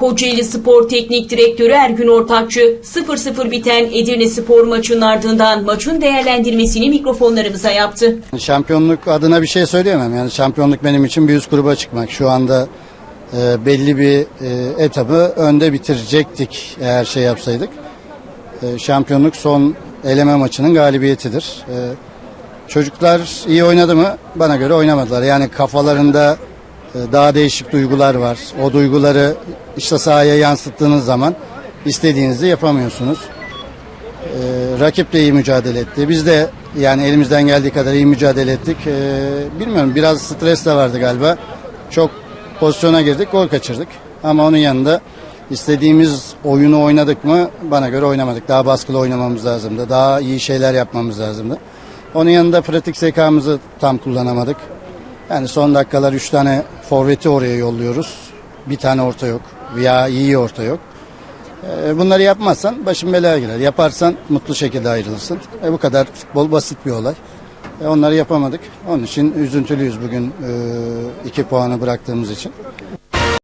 Kocaeli Spor Teknik Direktörü Ergün Ortakçı 0-0 biten Edirne Spor maçının ardından maçın değerlendirmesini mikrofonlarımıza yaptı. Şampiyonluk adına bir şey söyleyemem. Yani şampiyonluk benim için bir üst gruba çıkmak. Şu anda e, belli bir e, etabı önde bitirecektik eğer şey yapsaydık. E, şampiyonluk son eleme maçının galibiyetidir. E, çocuklar iyi oynadı mı? Bana göre oynamadılar. Yani kafalarında daha değişik duygular var. O duyguları işte sahaya yansıttığınız zaman istediğinizi yapamıyorsunuz. Ee, rakip de iyi mücadele etti. Biz de yani elimizden geldiği kadar iyi mücadele ettik. Ee, bilmiyorum biraz stres de vardı galiba. Çok pozisyona girdik, gol kaçırdık. Ama onun yanında istediğimiz oyunu oynadık mı bana göre oynamadık. Daha baskılı oynamamız lazımdı. Daha iyi şeyler yapmamız lazımdı. Onun yanında pratik zekamızı tam kullanamadık. Yani son dakikalar 3 tane forveti oraya yolluyoruz. Bir tane orta yok. Veya iyi orta yok. E, Bunları yapmazsan başın belaya girer. Yaparsan mutlu şekilde ayrılırsın. E, bu kadar futbol basit bir olay. E, onları yapamadık. Onun için üzüntülüyüz bugün e, iki puanı bıraktığımız için.